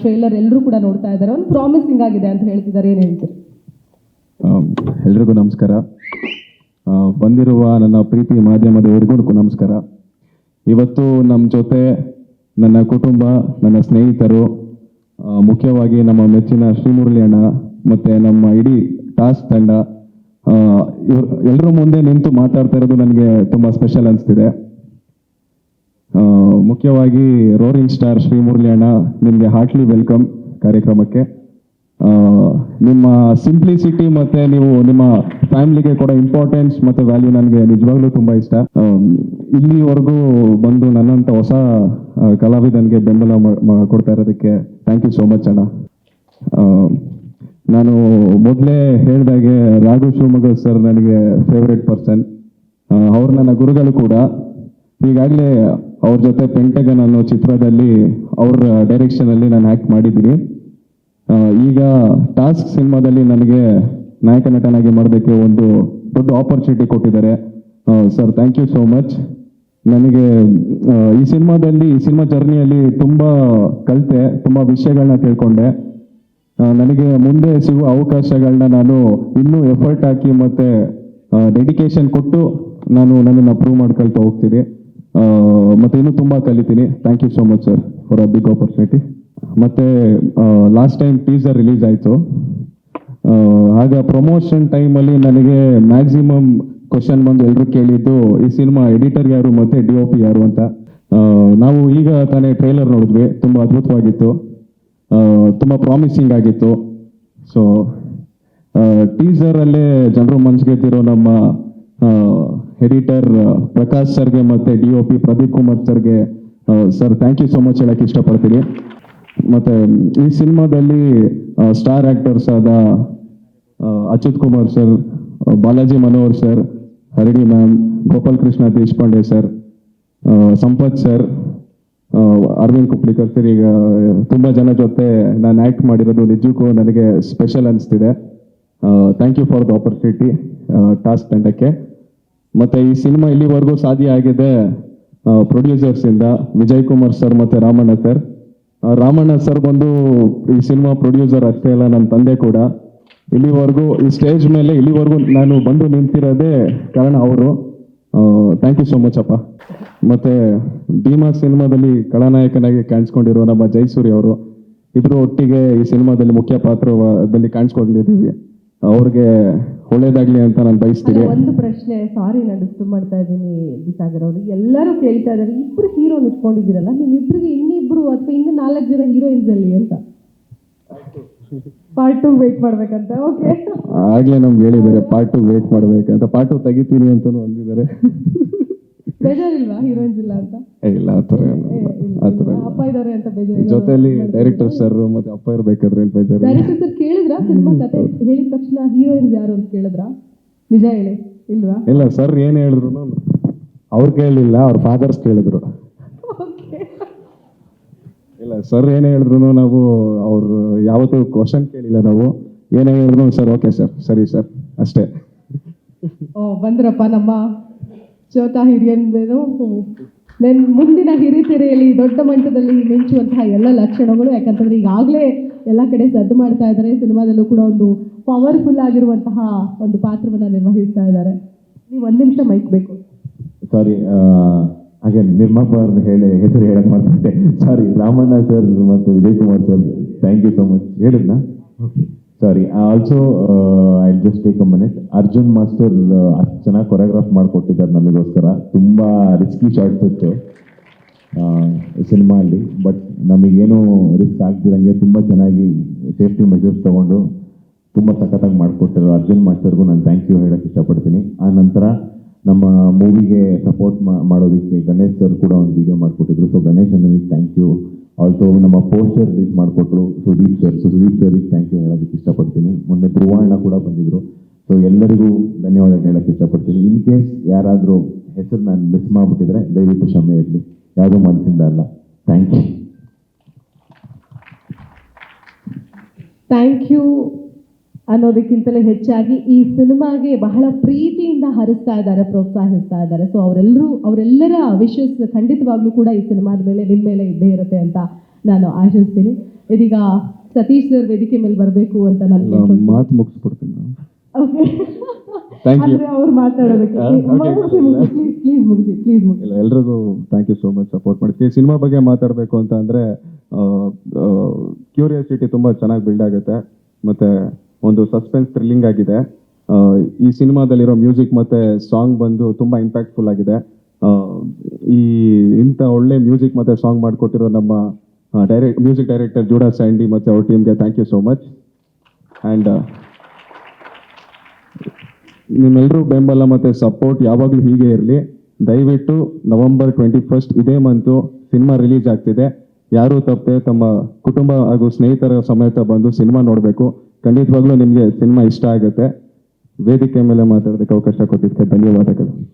Trailer ಎಲ್ಲರೂ ಕೂಡ ನೋಡ್ತಾ ಇದ್ದಾರೆ. ಒಂದು ಪ್ರಾಮಿಸಿಂಗ್ ಆಗಿದೆ ಅಂತ ಹೇಳ್ತಿದ್ದಾರೆ. ಏನು ಹೇಳ್ತೀರಿ? ಎಲ್ರಿಗೂ ನಮಸ್ಕಾರ. ಬಂದಿರುವ ನನ್ನ ಪ್ರೀತಿ ಮಾಧ್ಯಮದವರಿಗೂ ನಮಸ್ಕಾರ. ಇವತ್ತು ನಮ್ಮ ಜೊತೆ ನನ್ನ ಕುಟುಂಬ, ನನ್ನ ಸ್ನೇಹಿತರು ಮುಖ್ಯವಾಗಿ ನಮ್ಮ ಮೆಚ್ಚಿನ ಶ್ರೀಮುರಳಿ ಅಣ್ಣ ಮತ್ತು ನಮ್ಮ ಇಡೀ ಟಾಸ್ಕ್ ತಂಡ ಎಲ್ಲರ ಮುಂದೆ ನಿಂತು ಮಾತಾಡ್ತಾ ಇರೋದು ನನಗೆ ತುಂಬ ಸ್ಪೆಷಲ್ ಅನಿಸ್ತಿದೆ. ಮುಖ್ಯವಾಗಿ ರೋರಿಂಗ್ ಸ್ಟಾರ್ ಶ್ರೀಮುರಳಿ ಅಣ್ಣ ನಿಮಗೆ ಹಾರ್ಟ್ಲಿ ವೆಲ್ಕಮ್ ಕಾರ್ಯಕ್ರಮಕ್ಕೆ. ನಿಮ್ಮ ಸಿಂಪ್ಲಿಸಿಟಿ ಮತ್ತೆ ನೀವು ನಿಮ್ಮ ಫ್ಯಾಮಿಲಿಗೆ ಕೂಡ ಇಂಪಾರ್ಟೆನ್ಸ್ ಮತ್ತೆ ವ್ಯಾಲ್ಯೂ ನನಗೆ ನಿಜವಾಗ್ಲೂ ತುಂಬಾ ಇಷ್ಟ. ಇಲ್ಲಿವರೆಗೂ ಬಂದು ನನ್ನಂತ ಹೊಸ ಕಲಾವಿದನಿಗೆ ಬೆಂಬಲ ಕೊಡ್ತಾ ಇರೋದಕ್ಕೆ ಥ್ಯಾಂಕ್ ಯು ಸೋ ಮಚ್ ಅಣ್ಣ. ನಾನು ಮೊದಲೇ ಹೇಳಿದಾಗೆ ರಾಘು ಶಿವಮೊಗ್ಗ ಸರ್ ನನಗೆ ಫೇವ್ರೆಟ್ ಪರ್ಸನ್ ಅವ್ರು ನನ್ನ ಗುರುಗಳು ಕೂಡ. ಈಗಾಗಲೇ ಅವ್ರ ಜೊತೆ ಪೆಂಟಗನ್ ಅನ್ನೋ ಚಿತ್ರದಲ್ಲಿ ಅವ್ರ ಡೈರೆಕ್ಷನಲ್ಲಿ ನಾನು ಆ್ಯಕ್ಟ್ ಮಾಡಿದ್ದೀನಿ. ಈಗ ಟಾಸ್ಕ್ ಸಿನಿಮಾದಲ್ಲಿ ನನಗೆ ನಾಯಕ ನಟನಾಗಿ ಮಾಡೋದಕ್ಕೆ ಒಂದು ದೊಡ್ಡ ಆಪರ್ಚುನಿಟಿ ಕೊಟ್ಟಿದ್ದಾರೆ. Sir thank you so much ನನಗೆ ಈ ಸಿನಿಮಾದಲ್ಲಿ, ಈ ಸಿನಿಮಾ ಜರ್ನಿಯಲ್ಲಿ ತುಂಬ ಕಲಿತೆ, ತುಂಬ ವಿಷಯಗಳನ್ನ ತಿಳ್ಕೊಂಡೆ. ನನಗೆ ಮುಂದೆ ಸಿಗುವ ಅವಕಾಶಗಳನ್ನ ನಾನು ಇನ್ನೂ ಎಫರ್ಟ್ ಹಾಕಿ ಮತ್ತು ಡೆಡಿಕೇಶನ್ ಕೊಟ್ಟು ನಾನು ನನ್ನನ್ನು ಪ್ರೂವ್ ಮಾಡ್ಕೊಳ್ತಾ ಹೋಗ್ತೀನಿ. ಮತ್ತೆ ಇನ್ನೂ ತುಂಬ ಕಲಿತೀನಿ. Thank you so much sir for a big opportunity ಮತ್ತೆ ಲಾಸ್ಟ್ ಟೈಮ್ ಟೀಸರ್ ರಿಲೀಸ್ ಆಯಿತು. ಆಗ ಪ್ರಮೋಷನ್ ಟೈಮಲ್ಲಿ ನನಗೆ ಮ್ಯಾಕ್ಸಿಮಮ್ ಕ್ವಶನ್ ಬಂದು ಎಲ್ಲರೂ ಕೇಳಿದ್ದು, ಈ ಸಿನಿಮಾ ಎಡಿಟರ್ ಯಾರು ಮತ್ತೆ ಡಿ ಒ ಪಿ ಯಾರು ಅಂತ. ನಾವು ಈಗ ತಾನೇ ಟ್ರೈಲರ್ ನೋಡಿದ್ವಿ. ತುಂಬ ಅದ್ಭುತವಾಗಿತ್ತು. ತುಂಬ ಪ್ರಾಮಿಸಿಂಗ್ ಆಗಿತ್ತು. ಸೊ ಟೀಸರಲ್ಲೇ ಜನರು ಮನ್ಸು ಗೆದ್ದಿರೋ ನಮ್ಮ ಎಡಿಟರ್ ಪ್ರಕಾಶ್ ಸರ್ಗೆ ಮತ್ತೆ D O P Pradeep Kumar ಸರ್ಗೆ sir thank you so much ಹೇಳಕ್ಕೆ ಇಷ್ಟಪಡ್ತೀನಿ. ಮತ್ತೆ, ಈ ಸಿನಿಮಾದಲ್ಲಿ ಸ್ಟಾರ್ ಆಕ್ಟರ್ಸ್ ಆದ ಅಚ್ಯುತ್ ಕುಮಾರ್ ಸರ್ ಬಾಲಾಜಿ ಮನೋಹರ್ ಸರ್ ಹರಡಿ ma'am Gopal Krishna Deshpande sir Sampath sir Aravind Kuplikar sir, ಈಗ, ತುಂಬ ಜನ ಜೊತೆ ನಾನು ಆ್ಯಕ್ಟ್ ಮಾಡಿರೋದು ನಿಜಕ್ಕೂ ನನಗೆ ಸ್ಪೆಷಲ್ ಅನಿಸ್ತಿದೆ. Thank you for the opportunity task ತಂಡಕ್ಕೆ. ಮತ್ತೆ ಈ ಸಿನಿಮಾ ಇಲ್ಲಿವರೆಗೂ ಸಾಧ್ಯ ಆಗಿದೆ ಪ್ರೊಡ್ಯೂಸರ್ಸ್ ಇಂದ ವಿಜಯ್ ಕುಮಾರ್ ಸರ್ ಮತ್ತೆ ರಾಮಣ್ಣ ಸರ್. ರಾಮಣ್ಣ ಸರ್ ಬಂದು ಈ ಸಿನಿಮಾ ಪ್ರೊಡ್ಯೂಸರ್ ಅಷ್ಟೇ ಅಲ್ಲ ನನ್ನ ತಂದೆ ಕೂಡ. ಇಲ್ಲಿವರೆಗೂ ಈ ಸ್ಟೇಜ್ ಮೇಲೆ ಇಲ್ಲಿವರೆಗೂ ನಾನು ಬಂದು ನಿಂತಿರೋದೇ ಕಾರಣ ಅವರು. ಥ್ಯಾಂಕ್ ಯು ಸೋ ಮಚ್ ಅಪ್ಪ. ಮತ್ತೆ ಭೀಮಾ ಸಿನಿಮಾದಲ್ಲಿ ಕಳಾನಾಯಕನಾಗಿ ಕಾಣಿಸ್ಕೊಂಡಿರುವ ನಮ್ಮ ಜೈಸೂರಿ ಅವರು ಇಬ್ರು ಒಟ್ಟಿಗೆ ಈ ಸಿನಿಮಾದಲ್ಲಿ ಮುಖ್ಯ ಪಾತ್ರದಲ್ಲಿ ಕಾಣಿಸ್ಕೊಂಡಿದ್ದೀವಿ. ಅವ್ರಿಗೆ ಒಳ್ಳೇದಾಗ್ಲಿ ಅಂತ ನಾನು ಬಯಸ್ತೀನಿ. ಒಂದು ಪ್ರಶ್ನೆ ಸಾರಿ ನಾನು ಡಿಸ್ಟರ್ಬ್ ಮಾಡ್ತಾ ಇದ್ದೀನಿ ಅವರು. ಎಲ್ಲರೂ ಕೇಳ್ತಾ ಇದ್ದಾರೆ ಇಬ್ರು ಹೀರೋ ನಿಂತ್ಕೊಂಡಿದ್ದೀರಲ್ಲ ನಿಮ್ಮಿಬ್ರಿಗೆ ಇನ್ನಿಬ್ರು ಅಥವಾ ಇನ್ನು ನಾಲ್ಕು ಜನ ಹೀರೋಯಿನ್ಸ್ ಅಲ್ಲಿ ಅಂತ. ಪಾರ್ಟ್ ಟು ವೇಟ್ ಮಾಡ್ಬೇಕಂತ ಓಕೆ ಆಗ್ಲೇ ನಮ್ಗೆ ಹೇಳಿದ್ದಾರೆ ಪಾರ್ಟ್ ಟು ವೇಟ್ ಮಾಡ್ಬೇಕಂತ. ಪಾರ್ಟ್ ಟು ತೆಗಿತೀನಿ ಅಂತಾನು ಅಂದಿದ್ದಾರೆ. ಬೇಜಾರಿಲ್ವಾ ಹೀರೋಯಿನ್ಸ್ ಇಲ್ಲ ಅಂತ? ಇಲ್ಲ ಆ ಥರ ಏನು ಆ ಥರ ಅಪ್ಪ ಇದಾರೆ ಅಂತ ಬೇಜಾರು ಜೊತೆಲಿ. ಡೈರೆಕ್ಟರ್ ಸರ್ ಮತ್ತೆ ಅಪ್ಪ ಇರ್ಬೇಕಾದ್ರೆ ಏನ್ ಬೇಜಾರು ಡೈರೆಕ್ಟರ್ ಸರ್ ಕೇಳಿದ್ರಾ ಸಿನಿಮಾ ಕತೆ? ಹೇಳಿದ ತಕ್ಷಣ ಹೀರೋಯಿನ್ಸ್ ಯಾರು ಅಂತ ಕೇಳಿದ್ರಾ? ನಿಜ ಹೇಳಿ ಇಲ್ವಾ? ಇಲ್ಲ ಸರ್ ಏನ್ ಹೇಳಿದ್ರು? ಅವ್ರು ಕೇಳಲಿಲ್ಲ ಅವ್ರ ಫಾದರ್ಸ್ ಕೇಳಿದ್ರು. ಇಲ್ಲ ಸರ್ ಏನ್ ಹೇಳಿದ್ರು ನಾವು ಅವ್ರು ಯಾವತ್ತೂ ಕ್ವಶನ್ ಕೇಳಿಲ್ಲ ನಾವು. ಏನೇ ಹೇಳಿದ್ರು ಸರ್ ಓಕೆ ಸರ್ ಸರಿ ಸರ್ ಅಷ್ಟೇ. ಓ ಬಂದ್ರಪ್ಪ ನಮ್ಮ ಚೋಟ ಹಿರಿಯನ್ಬೇನು ನೆನ್ ಮುಂದಿನ ಹಿರಿತೆರೆಯಲ್ಲಿ ದೊಡ್ಡ ಮಟ್ಟದಲ್ಲಿ ಮಿಂಚುವಂತಹ ಎಲ್ಲ ಲಕ್ಷಣಗಳು. ಯಾಕಂತಂದ್ರೆ ಈಗಾಗಲೇ ಎಲ್ಲ ಕಡೆ ಸದ್ದು ಮಾಡ್ತಾ ಇದ್ದಾರೆ. ಸಿನಿಮಾದಲ್ಲೂ ಕೂಡ ಒಂದು ಪವರ್ಫುಲ್ ಆಗಿರುವಂತಹ ಒಂದು ಪಾತ್ರವನ್ನ ನಿರ್ವಹಿಸ್ತಾ ಇದ್ದಾರೆ. ನೀವು ಒಂದ್ ನಿಮಿಷ ಮೈಕ್ ಬೇಕು. ಸಾರಿ ಹಾಗೆ ನಿರ್ಮಾಪಕರನ್ನ ಹೇಳಿ ಹೆಸರು ಹೇಳಕ್ ಮಾಡ್ತಾರೆ ಸಾರಿ ರಾಮಣ್ಣ ಸರ್ ಮತ್ತು Vijay Kumar sir thank you so much ಹೇಳಿದ್ನಾ? Sorry also I just take a minute Arjun master ಅಷ್ಟು ಚೆನ್ನಾಗಿ ಕೊರಿಯೋಗ್ರಾಫ್ ಮಾಡಿಕೊಟ್ಟಿದ್ದಾರೆ ನಮಗೋಸ್ಕರ ತುಂಬ ರಿಸ್ಕಿ ಶಾರ್ಟ್ಸ್ ಇತ್ತು ಸಿನಿಮಾ ಅಲ್ಲಿ ಬಟ್ ನಮಗೇನು ರಿಸ್ಕ್ ಆಗ್ತಿರಂಗೆ ತುಂಬ ಚೆನ್ನಾಗಿ ಸೇಫ್ಟಿ ಮೆಜರ್ಸ್ ತಗೊಂಡು ತುಂಬ ಸಖತ್ತಾಗಿ ಮಾಡಿಕೊಟ್ಟಿರೋ ಅರ್ಜುನ್ ಮಾಸ್ಟರ್ಗೂ ನಾನು ಥ್ಯಾಂಕ್ ಯು ಹೇಳೋಕ್ಕೆ ಇಷ್ಟಪಡ್ತೀನಿ. ಆ ನಂತರ ನಮ್ಮ ಮೂವಿಗೆ ಸಪೋರ್ಟ್ ಮಾಡೋದಕ್ಕೆ ಗಣೇಶ್ ಸರ್ ಕೂಡ ಒಂದು ವಿಡಿಯೋ ಮಾಡಿಕೊಟ್ಟಿದ್ರು. ಸೊ ಗಣೇಶ್ ಅನ್ನೋದಕ್ಕೆ ಥ್ಯಾಂಕ್ ಯು ಆಲ್ಸೋ ನಮ್ಮ ಪೋಸ್ಟರ್ ರಿಲೀಸ್ ಮಾಡಿಕೊಟ್ರು ಸುದೀಪ್ ಸರ್ ಸೊ ಸುದೀಪ್ ಸರ್ಗೆ ಥ್ಯಾಂಕ್ ಯು ಹೇಳೋದಕ್ಕೆ ಇಷ್ಟಪಡ್ತೀನಿ. ಮೊನ್ನೆ ಧ್ರುವಣ್ಣ ಕೂಡ ಬಂದಿದ್ರು. ಸೊ ಎಲ್ಲರಿಗೂ ಧನ್ಯವಾದ ಹೇಳೋಕ್ಕೆ ಇಷ್ಟಪಡ್ತೀನಿ. ಇನ್ ಕೇಸ್ ಯಾರಾದರೂ ಹೆಸರು ನಾನು ಮಿಸ್ ಮಾಡಿಬಿಟ್ಟಿದ್ರೆ ದಯವಿಟ್ಟು ಕ್ಷಮೆ ಇರಲಿ. ಯಾವುದೋ ಮನಸ್ಸಿಂದ ಅಲ್ಲ. ಥ್ಯಾಂಕ್ ಯು ಥ್ಯಾಂಕ್ ಯು ಅನ್ನೋದಕ್ಕಿಂತಲೂ ಹೆಚ್ಚಾಗಿ ಈ ಸಿನಿಮಾಗೆ ಬಹಳ ಪ್ರೀತಿಯಿಂದ ಹರಿಸ್ತಾ ಇದ್ದಾರೆ ಪ್ರೋತ್ಸಾಹಿಸ್ತಾ ಇದ್ದಾರೆ. ಸೊ ಅವರೆಲ್ಲರೂ ಅವರೆಲ್ಲರ ವಿಶಸ್ ಖಂಡಿತವಾಗ್ಲೂ ಕೂಡ ಈ ಸಿನಿಮಾದ ಮೇಲೆ ನಿಮ್ಮ ಮೇಲೆ ಇದ್ದೇ ಇರುತ್ತೆ ಅಂತ ನಾನು ಆಶಿಸ್ತೀನಿ. ಇದೀಗ ಸತೀಶ್ ಸರ್ ವೇದಿಕೆ ಮೇಲೆ ಬರಬೇಕು ಅಂತ ನಾನು. ಮಾತು ಮುಗಿಸ್ಬಿಡ್ತೀನಿ ಅವ್ರು ಮಾತಾಡೋದಕ್ಕೆ. ಪ್ಲೀಸ್ ಮುಗಿಸಿ ಪ್ಲೀಸ್ ಮುಗಿಸಿ ಎಲ್ರಿಗೂ thank you so much support ಮಾಡಿದ್ವಿ ಸಿನಿಮಾ ಬಗ್ಗೆ ಮಾತಾಡಬೇಕು ಅಂತ ಅಂದರೆ ಕ್ಯೂರಿಯಾಸಿಟಿ ತುಂಬಾ ಚೆನ್ನಾಗಿ ಬಿಲ್ಡ್ ಆಗುತ್ತೆ. ಮತ್ತು ಒಂದು ಸಸ್ಪೆನ್ಸ್ ಥ್ರಿಲ್ಲಿಂಗ್ ಆಗಿದೆ. ಈ ಸಿನಿಮಾದಲ್ಲಿರೋ ಮ್ಯೂಸಿಕ್ ಮತ್ತು ಸಾಂಗ್ ಬಂದು ತುಂಬ ಇಂಪ್ಯಾಕ್ಟ್ಫುಲ್ ಆಗಿದೆ. ಈ ಇಂಥ ಒಳ್ಳೆ ಮ್ಯೂಸಿಕ್ ಮತ್ತು ಸಾಂಗ್ ಮಾಡಿಕೊಟ್ಟಿರೋ ನಮ್ಮ direct music director Judah Sandy ಮತ್ತು ಅವ್ರ ಟೀಮ್ಗೆ thank you so much and ನಿಮ್ಮೆಲ್ಲರೂ ಬೆಂಬಲ ಮತ್ತು ಸಪೋರ್ಟ್ ಯಾವಾಗಲೂ ಹೀಗೆ ಇರಲಿ. ದಯವಿಟ್ಟು ನವೆಂಬರ್ ಟ್ವೆಂಟಿ ಫಸ್ಟ್ ಇದೇ ಮಂತು ಸಿನಿಮಾ ರಿಲೀಸ್ ಆಗ್ತಿದೆ. ಯಾರೂ ತಪ್ಪದೆ ತಮ್ಮ ಕುಟುಂಬ ಹಾಗೂ ಸ್ನೇಹಿತರ ಸಮೇತ ಬಂದು ಸಿನಿಮಾ ನೋಡಬೇಕು. ಖಂಡಿತವಾಗ್ಲೂ ನಿಮಗೆ ಸಿನಿಮಾ ಇಷ್ಟ ಆಗುತ್ತೆ. ವೇದಿಕೆ ಮೇಲೆ ಮಾತಾಡೋದಕ್ಕೆ ಅವಕಾಶ ಕೊಟ್ಟಿದ್ದಕ್ಕೆ ಧನ್ಯವಾದಗಳು.